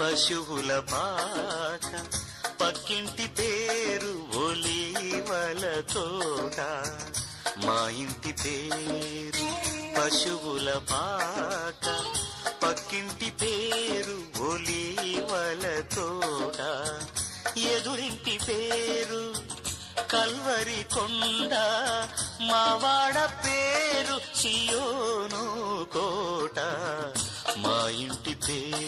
పశువుల పాక పక్కింటి పేరు ఒలీవల తోట. మా ఇంటి పేరు పశువుల పాక పక్కింటి పేరు ఒలీవల తోట. ఎదురింటి పేరు కల్వరి కొండ మావాడ పేరు సియోను కోట. మా ఇంటి పేరు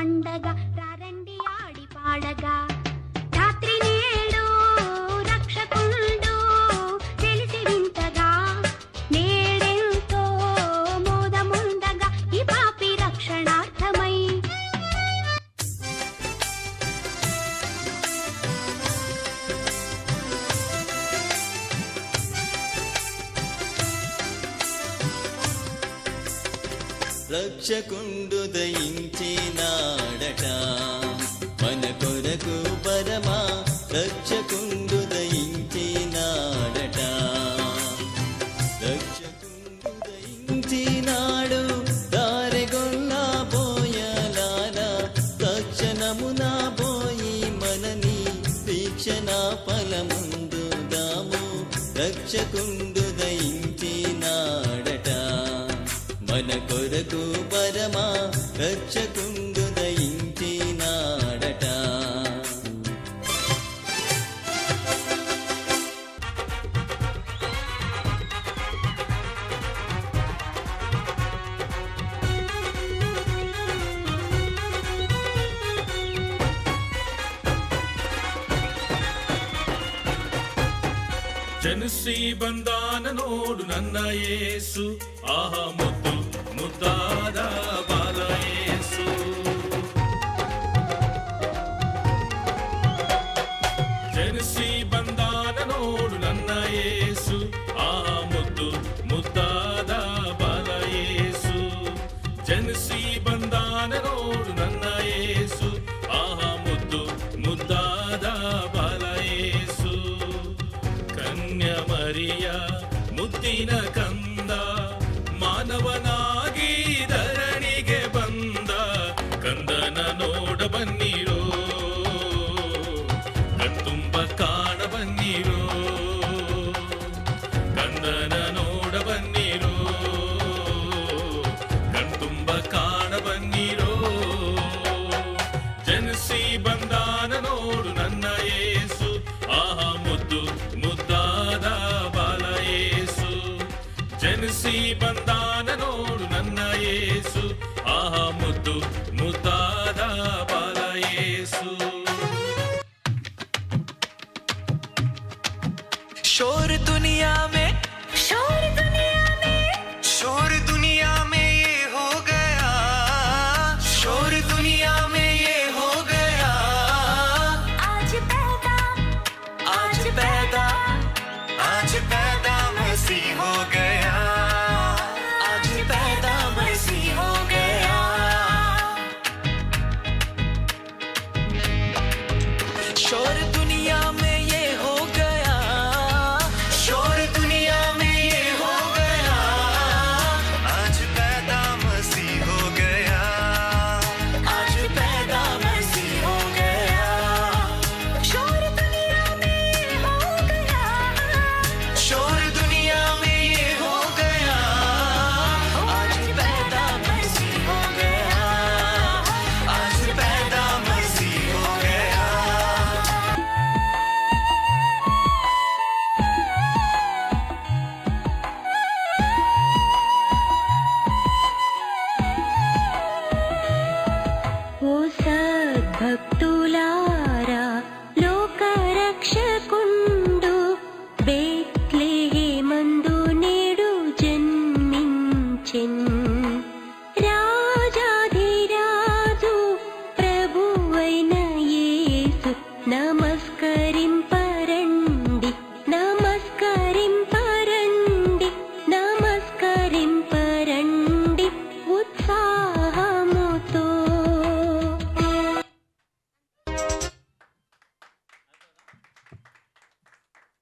పండగ రారండి ఆడి పాడగా. రక్షకుండు దయించినాడట. మన కొరకు పరమా రక్షకుండు దయించినాడట. రక్షకుండు దయించినాడు దారెగొల్లా పోయలాల తక్షణమున పోయి మనని దీక్షణ ఫలముందు దాము రక్షకుండు ಜನಿಸಿ ಬಂದಾನ ನೋಡು ನನ್ನ ಯೇಸು ಆಹ ಮುದ್ದು ಮುದ್ದಾದ ಜನಿಸಿ ಬಂದಾನ ನೋಡು ನನ್ನ ಏಸು. ಆಹಾ ಮುದ್ದು ಮುದ್ದಾದ ಬಾಲ ಏಸು. ಶೋರ್ ದುನಿಯಾ